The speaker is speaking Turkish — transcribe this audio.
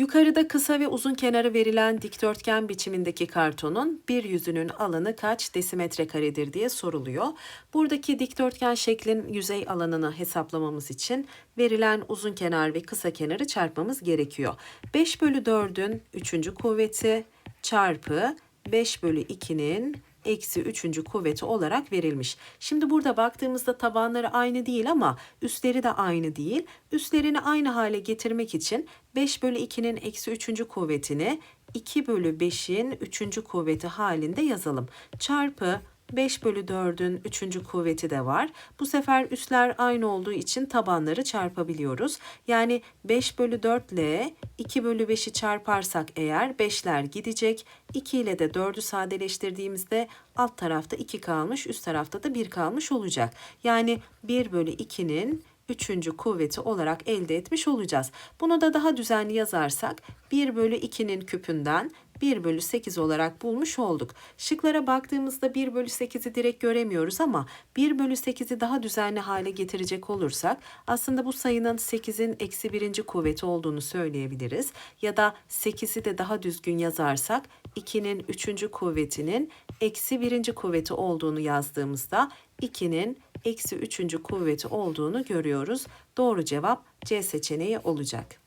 Yukarıda kısa ve uzun kenarı verilen dikdörtgen biçimindeki kartonun bir yüzünün alanı kaç desimetre karedir diye soruluyor. Buradaki dikdörtgen şeklin yüzey alanını hesaplamamız için verilen uzun kenar ve kısa kenarı çarpmamız gerekiyor. 5 bölü 4'ün 3. kuvveti çarpı 5 bölü 2'nin eksi 3. kuvveti olarak verilmiş. Şimdi burada baktığımızda tabanları aynı değil ama üstleri de aynı değil. Üstlerini aynı hale getirmek için 5 bölü 2'nin eksi 3. kuvvetini 2 bölü 5'in 3. kuvveti halinde yazalım. Çarpı 5 bölü 4'ün 3. kuvveti de var. Bu sefer üstler aynı olduğu için tabanları çarpabiliyoruz. Yani 5 bölü 4 ile 2 bölü 5'i çarparsak eğer 5'ler gidecek. 2 ile de 4'ü sadeleştirdiğimizde alt tarafta 2 kalmış, üst tarafta da 1 kalmış olacak. Yani 1 bölü 2'nin üçüncü kuvveti olarak elde etmiş olacağız. Bunu da daha düzenli yazarsak 1 bölü 2'nin küpünden 1 bölü 8 olarak bulmuş olduk. Şıklara baktığımızda 1 bölü 8'i direkt göremiyoruz ama 1 bölü 8'i daha düzenli hale getirecek olursak aslında bu sayının 8'in eksi birinci kuvveti olduğunu söyleyebiliriz. Ya da 8'i de daha düzgün yazarsak 2'nin 3. kuvvetinin eksi birinci kuvveti olduğunu yazdığımızda 2'nin eksi 3. kuvveti olduğunu görüyoruz. Doğru cevap C seçeneği olacak.